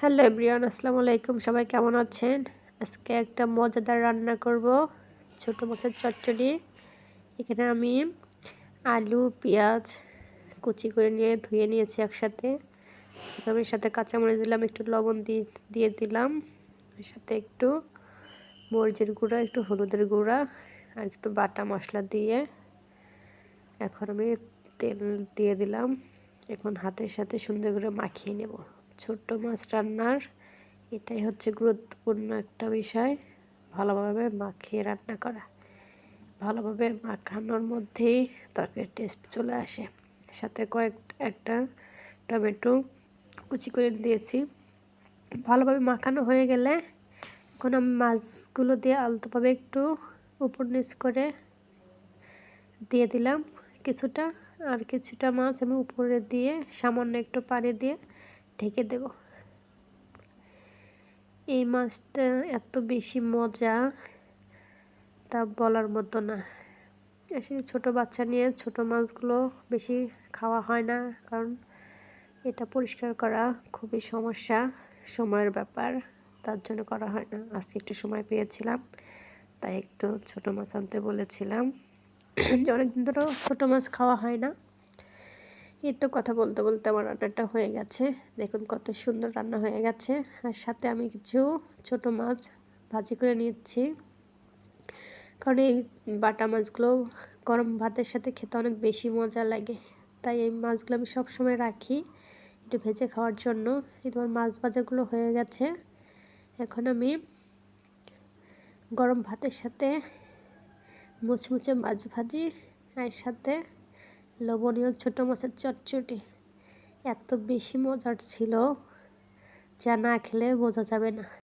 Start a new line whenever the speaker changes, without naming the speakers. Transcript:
Hello everyone, আসসালামু আলাইকুম। সবাই কেমন আছেন? আজকে একটা মজাদার রান্না করব, ছোটো মাছের চচ্চড়ি। এখানে আমি আলু, পেঁয়াজ কুচি করে নিয়ে ধুয়ে নিয়েছি একসাথে। আমি সাথে কাঁচামরিচ দিলাম, একটু লবণ দিয়ে দিয়ে দিলাম। সাথে একটু মরিচের গুঁড়া, একটু হলুদের গুঁড়া আর একটু বাটা মশলা দিয়ে এখন আমি তেল দিয়ে দিলাম। এখন হাতের সাথে সুন্দর করে মাখিয়ে নেব। ছোট্ট মাছ রান্নার। এটাই হচ্ছে গুরুত্বপূর্ণ একটা বিষয়। ভালোভাবে মাখিয়ে রান্না করা। ভালোভাবে মাখানোর মধ্যেই তরকারির টেস্ট চলে আসে। সাথে কয়েক, একটা টমেটো কুচি করে দিয়েছি। ভালোভাবে মাখানো হয়ে গেলে এখন আমি মাছগুলো দিয়ে আলতোভাবে একটু উপর নিচ করে দিয়ে দিলাম কিছুটা। আর কিছুটা মাছ আমি উপরে দিয়ে সামান্য একটু পানি দিয়ে ঢেকে দেব। এই মাছটা এত বেশি মজা, তা বলার মতো না। আসলে ছোটো বাচ্চা নিয়ে ছোট মাছগুলো বেশি খাওয়া হয় না, কারণ এটা পরিষ্কার করা খুবই সমস্যা, সময়ের ব্যাপার। তার জন্য করা হয় না। আজকে একটু সময় পেয়েছিলাম, তাই একটু ছোট মাছ আনতে বলেছিলাম। যে অনেকদিন ধরেও ছোটো মাছ খাওয়া হয় না। এই তো কথা বলতে বলতে আমার রান্নাটা হয়ে গেছে। দেখুন কত সুন্দর রান্না হয়ে গেছে। আর সাথে আমি কিছু ছোট মাছ ভাজি করে নিচ্ছি কারণ এই বাটা মাছগুলো গরম ভাতের সাথে খেতে অনেক বেশি মজা লাগে। তাই এই মাছগুলো আমি সবসময় রাখি একটু ভেজে খাওয়ার জন্য। এই তোমার মাছ ভাজাগুলো হয়ে গেছে। এখন আমি গরম ভাতের সাথে মুচমুচে মাছ ভাজি। আর সাথে লবণীয় ছোট মাছের চটচটি। এত বেশি মজার ছিল যা না খেলে বোঝা যাবে না।